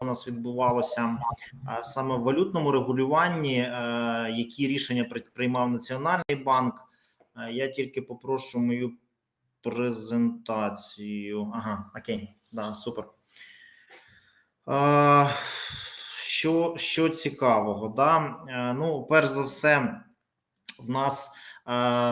у нас відбувалося саме в валютному регулюванні, е, які рішення приймав Національний банк. Е, Я тільки попрошу мою презентацію. Ага, окей, да, супер. Е, Що, що цікавого, да? Е, ну, перш за все, в нас е,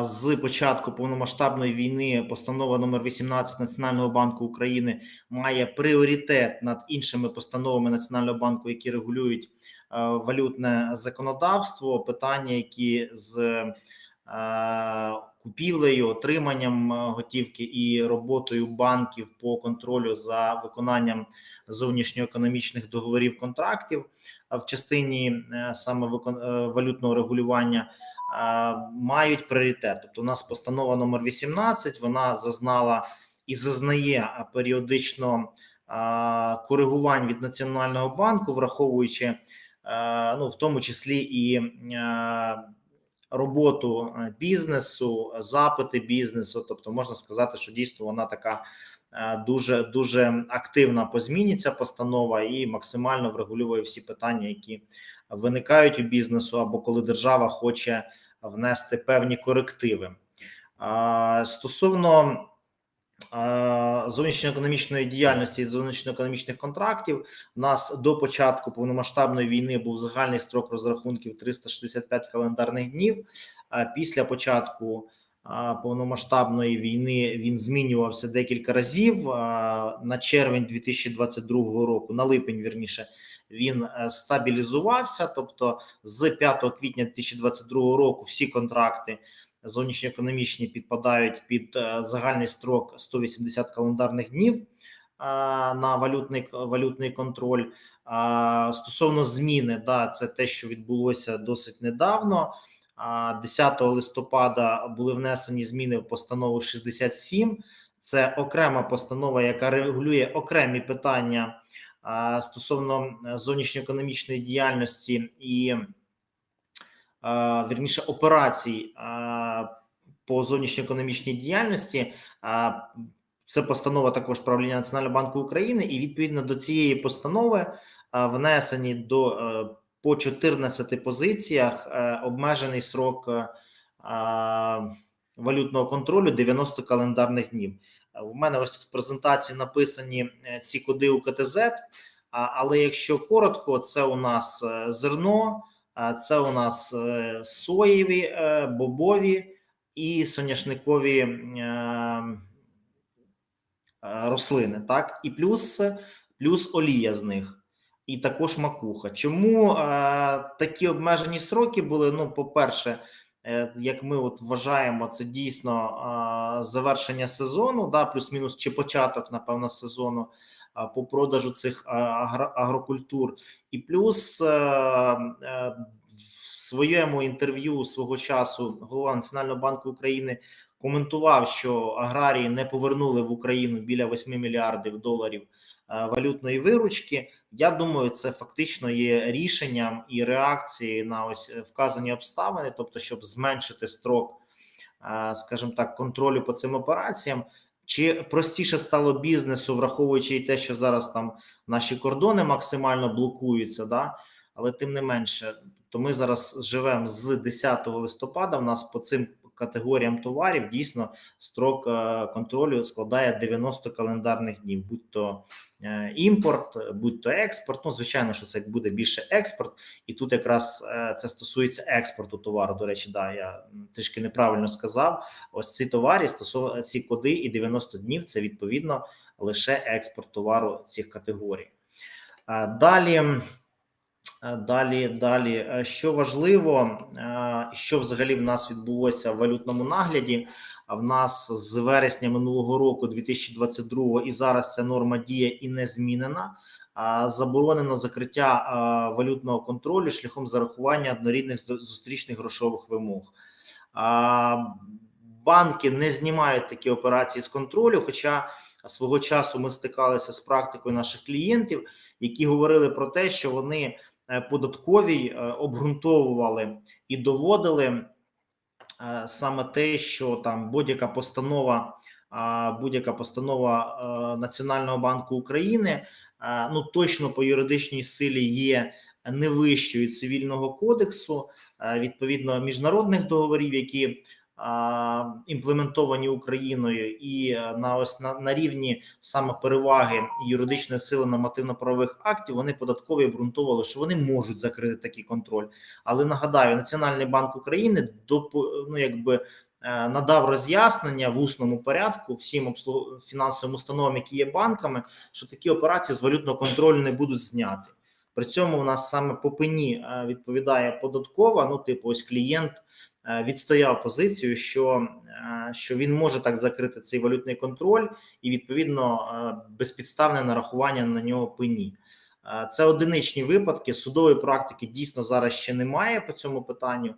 з початку повномасштабної війни постанова номер 18 Національного банку України має пріоритет над іншими постановами Національного банку, які регулюють е, валютне законодавство, питання, які з е, купівлею, отриманням е, готівки і роботою банків по контролю за виконанням зовнішньоекономічних договорів контрактів в частині саме валютного регулювання мають пріоритет. Тобто, у нас постанова номер 18, вона зазнала і зазнає періодично коригувань від Національного банку, враховуючи ну, в тому числі і роботу бізнесу, запити бізнесу. Тобто, можна сказати, що дійсно вона така дуже дуже активна по зміні ця постанова і максимально врегулює всі питання, які виникають у бізнесу, або коли держава хоче внести певні корективи. Стосовно зовнішньоекономічної діяльності і зовнішньоекономічних контрактів, у нас до початку повномасштабної війни був загальний строк розрахунків 365 календарних днів. Після початку повномасштабної війни він змінювався декілька разів. На червень 2022 року, на липень вірніше, він е, стабілізувався. Тобто, з 5 квітня 2022 року всі контракти зовнішньоекономічні підпадають під е, загальний строк 180 календарних днів на валютний валютний контроль. Стосовно зміни, да, це те, що відбулося досить недавно. А, 10 листопада були внесені зміни в постанову 67. Це окрема постанова, яка регулює окремі питання стосовно е, зовнішньоекономічної діяльності і вірніше операцій по зовнішньоекономічній діяльності. Це постанова також правління Національного банку України, і відповідно до цієї постанови внесені до е, по 14 позиціях е, обмежений срок е, валютного контролю 90 календарних днів. Е, В мене ось тут в презентації написані е, ці коди у КТЗ, але якщо коротко, це у нас е, зерно, це у нас е, соєві, е, бобові і соняшникові е, е, рослини, так, і плюс, плюс олія з них. І також макуха. Чому е, такі обмежені сроки були? Ну, по-перше, е, як ми от вважаємо, це дійсно е, завершення сезону, да, плюс-мінус чи початок, напевно, сезону по продажу цих агро- агрокультур. І плюс в своєму інтерв'ю свого часу голова Національного банку України коментував, що аграрії не повернули в Україну біля 8 мільярдів доларів валютної виручки. Я думаю, це фактично є рішенням і реакцією на ось е, вказані обставини, тобто, щоб зменшити строк, е, скажімо так, контролю по цим операціям. Чи простіше стало бізнесу, враховуючи і те, що зараз там наші кордони максимально блокуються, да? але тим не менше, то ми зараз живемо з 10 листопада. У нас по цим категоріям товарів дійсно строк е, контролю складає 90 календарних днів, будь то е, імпорт, будь то експорт. Ну, звичайно, що це буде більше експорт, і тут якраз е, це стосується експорту товару. До речі, да, я трішки неправильно сказав. Ось ці товари стосовно ці коди і 90 днів це відповідно лише експорт товару цих категорій. Далі, далі, далі, е, що важливо, е, що взагалі в нас відбулося в валютному нагляді. В нас з вересня минулого року, 2022, і зараз ця норма діє і не змінена. Заборонено закриття валютного контролю шляхом зарахування однорідних зу- зустрічних грошових вимог. Банки не знімають такі операції з контролю. Хоча свого часу ми стикалися з практикою наших клієнтів, які говорили про те, що вони е, податковій е, обґрунтовували і доводили е, саме те, що там будь-яка постанова, будь-яка постанова е, Національного банку України е, ну точно по юридичній силі є не вищою цивільного кодексу, е, відповідно міжнародних договорів, які імплементовані Україною, і е, на ось на, на рівні саме переваги юридичної сили нормативно-правових актів вони податкові обґрунтовували, що вони можуть закрити такий контроль. Але нагадаю, Національний банк України допо, ну, якби е, надав роз'яснення в усному порядку всім обслуг... фінансовим установам, які є банками, що такі операції з валютного контролю не будуть зняти. При цьому у нас саме по пені е, відповідає податкова. Ну, типу, ось клієнт е, відстояв позицію, що, е, що він може так закрити цей валютний контроль, і відповідно безпідставне нарахування на нього пені. Це одиничні випадки. Судової практики дійсно зараз ще немає по цьому питанню.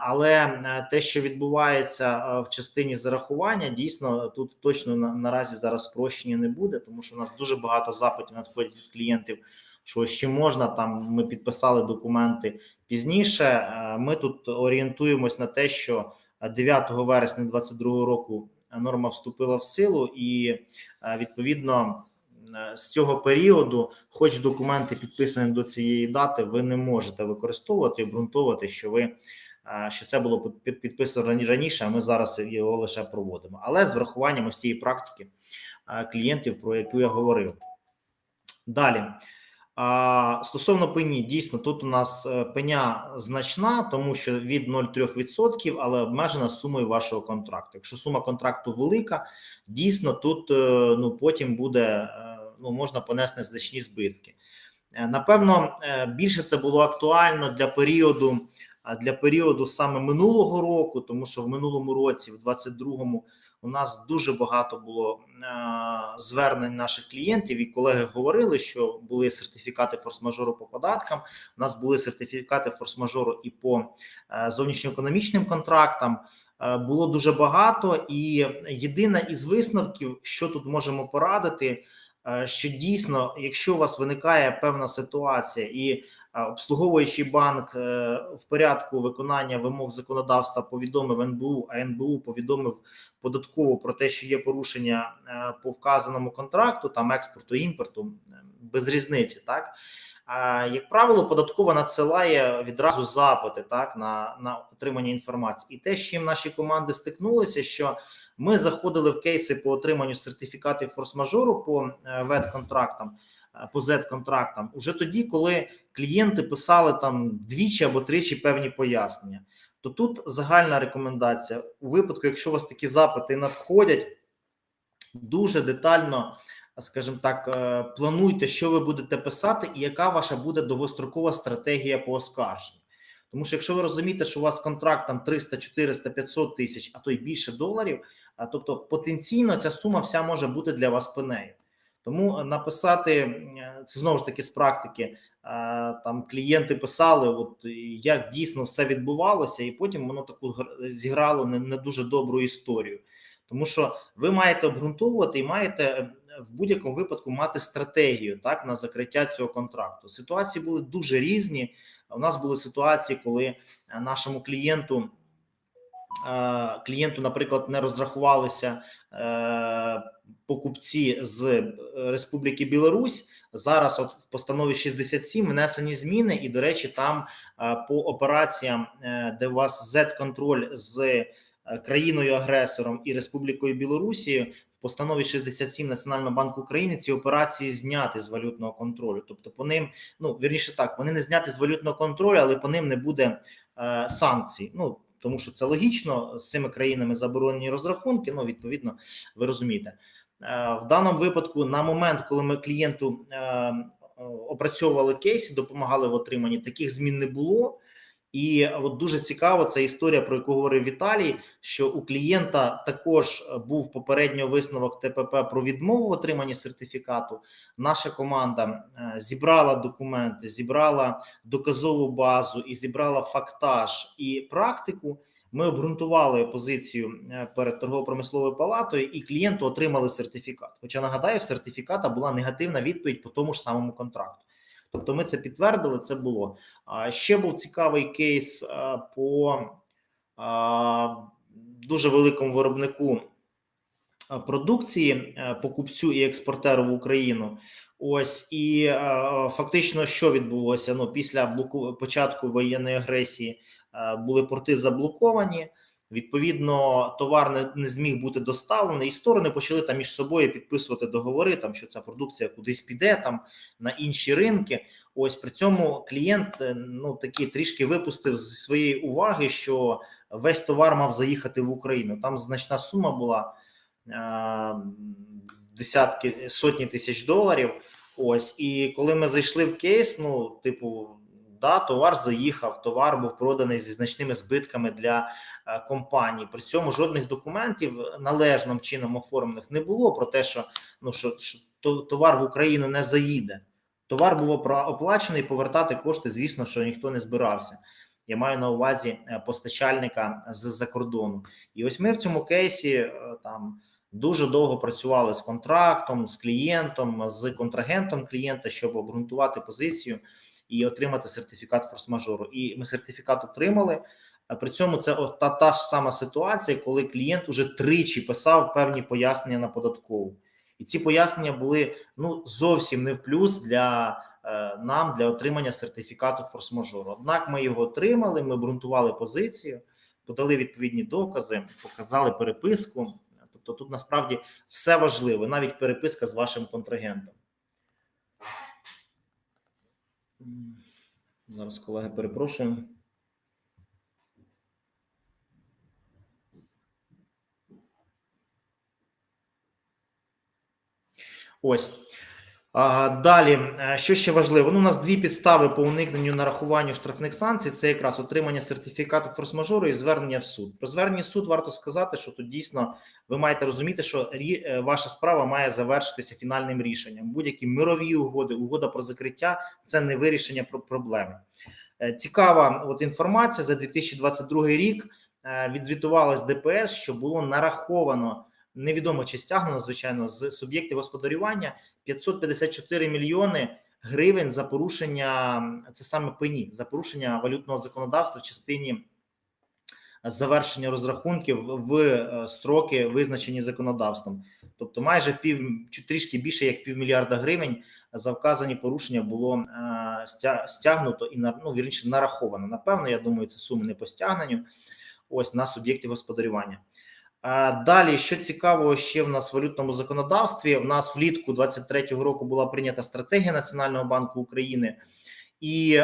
Але те, що відбувається в частині зарахування, дійсно тут точно на, наразі зараз спрощення не буде, тому що у нас дуже багато запитів надходять від клієнтів, що ще можна там. Ми підписали документи пізніше. Е, Ми тут орієнтуємось на те, що 9 вересня 2022 року норма вступила в силу, і е, відповідно е, з цього періоду, хоч документи підписані до цієї дати, ви не можете використовувати і обґрунтовувати, що ви. е, Що це було підписано раніше, а ми зараз його лише проводимо, але з врахуванням ось практики е, клієнтів, про яку я говорив. Далі а, стосовно пені, дійсно тут у нас е, пеня значна, тому що від 0,3%, але обмежена сумою вашого контракту. Якщо сума контракту велика, дійсно тут е, ну потім буде е, ну можна понести значні збитки. Напевно, більше це було актуально для періоду для періоду саме минулого року, тому що в минулому році, в 22-му, у нас дуже багато було е, звернень наших клієнтів, і колеги говорили, що були сертифікати форс-мажору по податкам. У нас були сертифікати форс-мажору і по е, зовнішньоекономічним контрактам. Е, Було дуже багато, і єдина із висновків, що тут можемо порадити, що дійсно, якщо у вас виникає певна ситуація і обслуговуючий банк е, в порядку виконання вимог законодавства повідомив НБУ, а НБУ повідомив податково про те, що є порушення е, по вказаному контракту, там експорту імпорту без різниці, так. Як правило, податкова надсилає відразу запити так на, на отримання інформації, і те, з чим наші команди стикнулися, що ми заходили в кейси по отриманню сертифікатів форс-мажору по е, ВЕД-контрактам, по Z-контрактам, уже тоді, коли клієнти писали там двічі або тричі певні пояснення. То тут загальна рекомендація у випадку, якщо у вас такі запити надходять, дуже детально, скажімо так, е, плануйте, що ви будете писати, і яка ваша буде довгострокова стратегія по оскарженню. Тому що якщо ви розумієте, що у вас контракт там 300, 400, 500 тисяч, а то й більше доларів, тобто потенційно ця сума вся може бути для вас пенею. Тому написати це знову ж таки з практики. е, Там клієнти писали, от як дійсно все відбувалося, і потім воно таку гр- зіграло не, не дуже добру історію. Тому що ви маєте обґрунтовувати і маєте е, в будь-якому випадку мати стратегію так на закриття цього контракту. Ситуації були дуже різні. У нас були ситуації, коли е, нашому клієнту клієнту, наприклад, не розрахувалися покупці з е, Республіки Білорусь. Зараз, от в постанові 67 внесені зміни, і до речі, там е, по операціям, е, де у вас Z-контроль з е, країною-агресором і Республікою Білорусі, в постанові 67 Національного банку України ці операції зняти з валютного контролю. Тобто, по ним, ну вірніше так, вони не зняті з валютного контролю, але по ним не буде е, санкцій. Ну тому що це логічно з цими країнами заборонені розрахунки. Ну, відповідно, ви розумієте. Е, В даному випадку, на момент, коли ми клієнту е, е, опрацьовували кейс, допомагали в отриманні, таких змін не було. І от дуже цікаво ця історія, про яку говорив Віталій, що у клієнта також був попередньо висновок ТПП про відмову в отриманні сертифікату. Наша команда е, зібрала документи, зібрала доказову базу і зібрала фактаж і практику. Ми обґрунтували позицію е, перед торгово-промисловою палатою, і клієнту отримали сертифікат. Хоча нагадаю, в сертифіката була негативна відповідь по тому ж самому контракту. Тобто, ми це підтвердили, це було. Ще був цікавий кейс по дуже великому виробнику продукції, покупцю і експортеру в Україну. Ось і е, фактично, що відбулося? Ну після блоку початку воєнної агресії е, були порти заблоковані. Відповідно, товар не, не зміг бути доставлений, і сторони почали там між собою підписувати договори, там що ця продукція кудись піде там на інші ринки. Ось при цьому клієнт е, ну таки трішки випустив з своєї уваги, що весь товар мав заїхати в Україну. Там значна сума була е, десятки сотні тисяч доларів. Ось і коли ми зайшли в кейс, ну типу, да, товар заїхав, товар був проданий зі значними збитками для е, компанії. При цьому жодних документів належним чином оформлених не було про те, що ну що, що то- товар в Україну не заїде. Товар був оплачений, повертати кошти, звісно, що ніхто не збирався. Я маю на увазі е, постачальника з-за кордону. І ось ми в цьому кейсі е, там дуже довго працювали з контрактом, з клієнтом, з контрагентом клієнта, щоб обґрунтувати позицію і отримати сертифікат форс-мажору. І ми сертифікат отримали. При цьому це от та, та ж сама ситуація, коли клієнт уже тричі писав певні пояснення на податкову. І ці пояснення були ну зовсім не в плюс для е, нам для отримання сертифікату форс-мажору. Однак ми його отримали, ми обґрунтували позицію, подали відповідні докази, показали переписку. Тобто тут насправді все важливо, навіть переписка з вашим контрагентом. Зараз, колеги, перепрошую. Ось. Далі, е, що ще важливо? Ну, у нас дві підстави по уникненню нарахуванню штрафних санкцій: це якраз отримання сертифікату форс-мажору і звернення в суд. Про звернення в суд варто сказати, що тут дійсно ви маєте розуміти, що рі- е, ваша справа має завершитися фінальним рішенням. Будь-які мирові угоди, угода про закриття це не вирішення про- проблеми. Е, Цікава от інформація за 2022 рік. Відзвітувалась ДПС, що було нараховано невідомо чи стягнено, звичайно, з суб'єктів господарювання 554 мільйони гривень за порушення це саме пені за порушення валютного законодавства в частині завершення розрахунків в е, строки, визначені законодавством. Тобто, майже пів трішки більше як півмільярда гривень за вказані порушення було е, стягнуто і ну вірніше нараховано. Напевно, я думаю, це суми не по стягненню. Ось на суб'єктів господарювання. Далі, що цікаво, ще в нас в валютному законодавстві. В нас влітку 23-го року була прийнята стратегія Національного банку України, і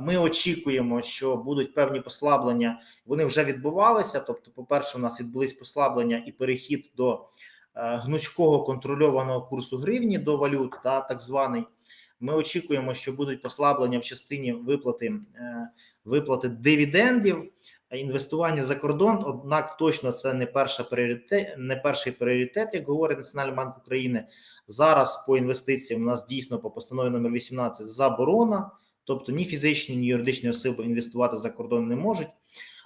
ми очікуємо, що будуть певні послаблення. Вони вже відбувалися. Тобто, по-перше, у нас відбулись послаблення і перехід до е, гнучкого контрольованого курсу гривні до валют, та так званий. Ми очікуємо, що будуть послаблення в частині виплати е, виплати дивідендів інвестування за кордон. Однак точно це не перша пріоритет, не перший пріоритет, як говорить Національний банк України. Зараз по інвестиціям у нас дійсно по постанові номер 18 заборона, тобто ні фізичні, ні юридичні особи інвестувати за кордон не можуть.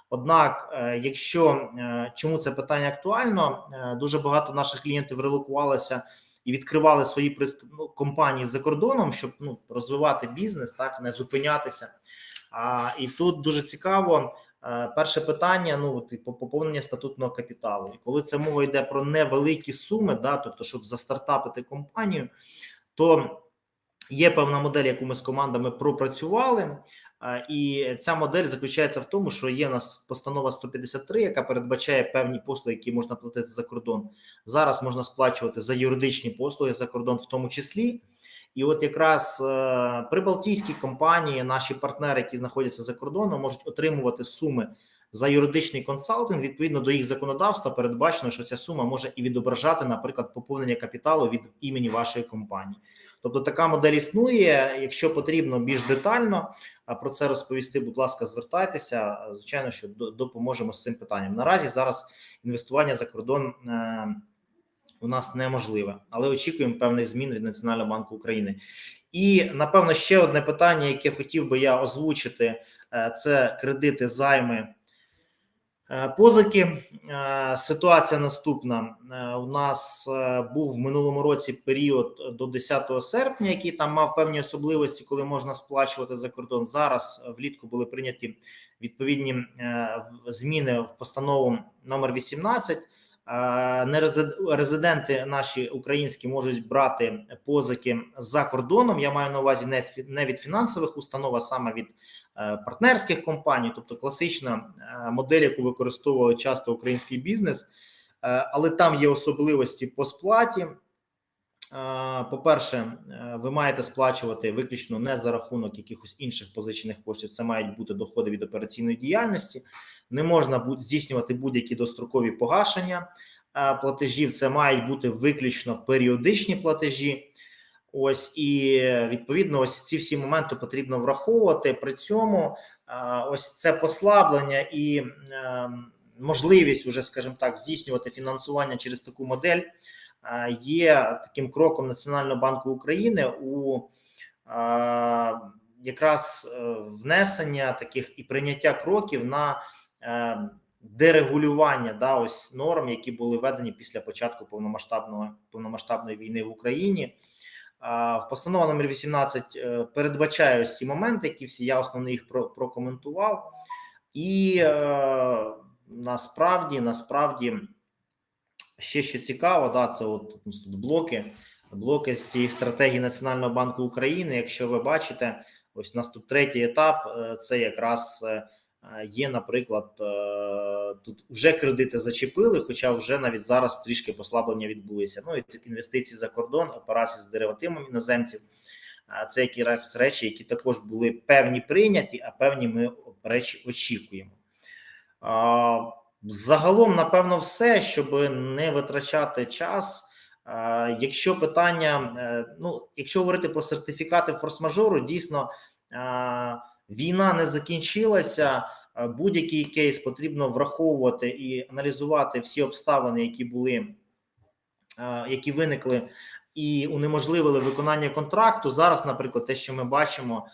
Однак, е, якщо е, чому це питання актуально, е, дуже багато наших клієнтів релокувалися і відкривали свої ну, компанії за кордоном, щоб ну розвивати бізнес, так не зупинятися. А і тут дуже цікаво. Е, Перше питання: ну типу поповнення статутного капіталу. І коли це мова йде про невеликі суми, да, тобто, щоб застартапити компанію, то є певна модель, яку ми з командами пропрацювали. Е, І ця модель заключається в тому, що є у нас постанова 153, яка передбачає певні послуги, які можна платити за кордон. Зараз можна сплачувати за юридичні послуги за кордон, в тому числі. І от якраз е, прибалтійські компанії, наші партнери, які знаходяться за кордоном, можуть отримувати суми за юридичний консалтинг. Відповідно до їх законодавства, передбачено, що ця сума може і відображати, наприклад, поповнення капіталу від імені вашої компанії. Тобто така модель існує. Якщо потрібно більш детально про це розповісти, будь ласка, звертайтеся. Звичайно, що до- допоможемо з цим питанням. Наразі зараз інвестування за кордон. У нас неможливе, але очікуємо певних змін від Національного банку України. І напевно ще одне питання, яке хотів би я озвучити, е, це кредити, займи, е, позики. Е, Ситуація наступна: у нас був в минулому році період до 10 серпня, який там мав певні особливості, коли можна сплачувати за кордон. Зараз влітку були прийняті відповідні зміни в постанову номер 18 е, не резид- резиденти наші українські можуть брати позики за кордоном. Я маю на увазі не від- фінансових установ, а саме від е, партнерських компаній, тобто класична е, модель, яку використовували часто український бізнес, Е, але там є особливості по сплаті. Е, По-перше, е, ви маєте сплачувати виключно не за рахунок якихось інших позичених коштів. Це мають бути доходи від операційної діяльності. Не можна здійснювати будь-які дострокові погашення е, платежів. Це мають бути виключно періодичні платежі. Ось і відповідно, ось ці всі моменти потрібно враховувати. При цьому е, ось це послаблення і е, можливість, уже скажімо так, здійснювати фінансування через таку модель є таким кроком Національного банку України у якраз внесення таких і прийняття кроків на дерегулювання да, ось норм, які були введені після початку повномасштабного повномасштабної війни в Україні. В постанова номер 18 е, передбачає ось ці моменти, які всі я основно їх прокоментував, і е, насправді, насправді, ще що цікаво, да, це от тут блоки, блоки з цієї стратегії Національного банку України. Якщо ви бачите, ось у нас тут третій етап. е, Це якраз е, е, є, наприклад, е, тут вже кредити зачепили, хоча вже навіть зараз трішки послаблення відбулися. Ну і тут інвестиції за кордон, операції з деривативами іноземців. Це якраз речі, які також були певні прийняті, а певні ми речі очікуємо. Загалом, напевно, все, щоб не витрачати час. Якщо питання, е, ну якщо говорити про сертифікати форс-мажору, дійсно війна не закінчилася. А, Будь-який кейс потрібно враховувати і аналізувати всі обставини, які були, які виникли і унеможливили виконання контракту. Зараз, наприклад, те, що ми бачимо,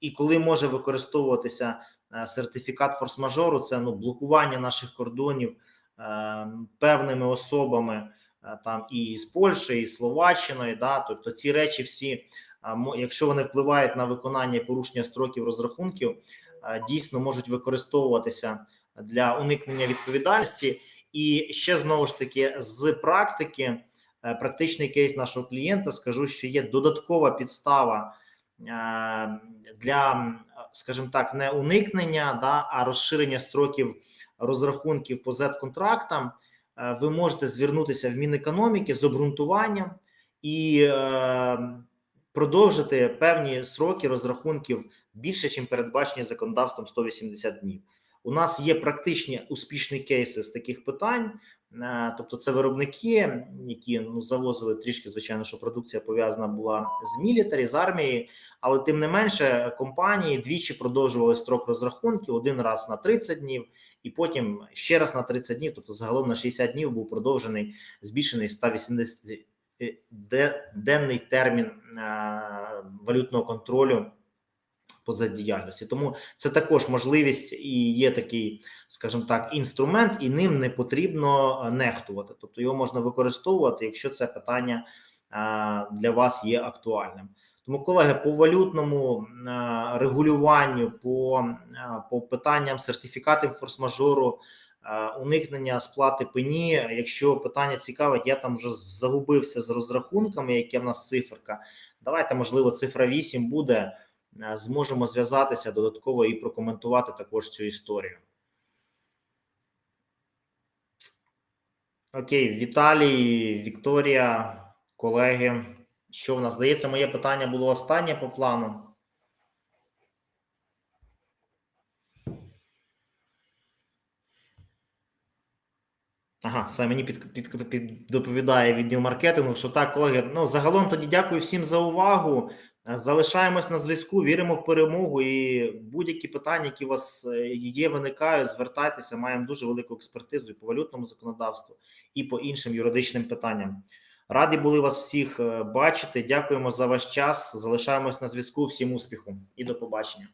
і коли може використовуватися е, сертифікат форс-мажору, це ну блокування наших кордонів е, певними особами е, там і з Польщі, і з Словаччиною. Да, тобто ці речі всі, якщо вони впливають на виконання і порушення строків розрахунків, е, дійсно можуть використовуватися для уникнення відповідальності. І ще знову ж таки з практики, е, практичний кейс нашого клієнта, скажу, що є додаткова підстава е, для, скажімо так, не уникнення, да, а розширення строків розрахунків по Z-контрактам. Е, Ви можете звернутися в Мінекономіки з обґрунтуванням і е, продовжити певні строки розрахунків більше, чим передбачені законодавством 180 днів. У нас є практичні успішні кейси з таких питань. Е, Тобто, це виробники, які ну завозили трішки, звичайно, що продукція пов'язана була з мілітарі, з армією, але тим не менше, компанії двічі продовжували строк розрахунків один раз на 30 днів, і потім ще раз на 30 днів. Тобто, загалом на 60 днів був продовжений збільшений 180 де- денний термін е, валютного контролю поза діяльності. Тому це також можливість і є такий, скажімо так, інструмент, і ним не потрібно е, нехтувати. Тобто його можна використовувати, якщо це питання е, для вас є актуальним. Тому, колеги, по валютному е, регулюванню, по, по питанням сертифікатів форс-мажору, уникнення сплати пені. Якщо питання цікавить, я там вже загубився з розрахунками, яке в нас циферка. Давайте, можливо, цифра 8 буде. Е, Зможемо зв'язатися додатково і прокоментувати також цю історію. Окей, Віталій, Вікторія, колеги. Що в нас здається, моє питання було останнє по плану. Ага, все мені під, під, під доповідає відділ маркетингу. Що так, колеги. Ну загалом тоді дякую всім за увагу. Залишаємось на зв'язку, віримо в перемогу. І будь-які питання, які у вас е, є, виникають, звертайтеся. Маємо дуже велику експертизу і по валютному законодавству, і по іншим юридичним питанням. Раді були вас всіх е, бачити. Дякуємо за ваш час. Залишаємось на зв'язку. Всім успіху і до побачення.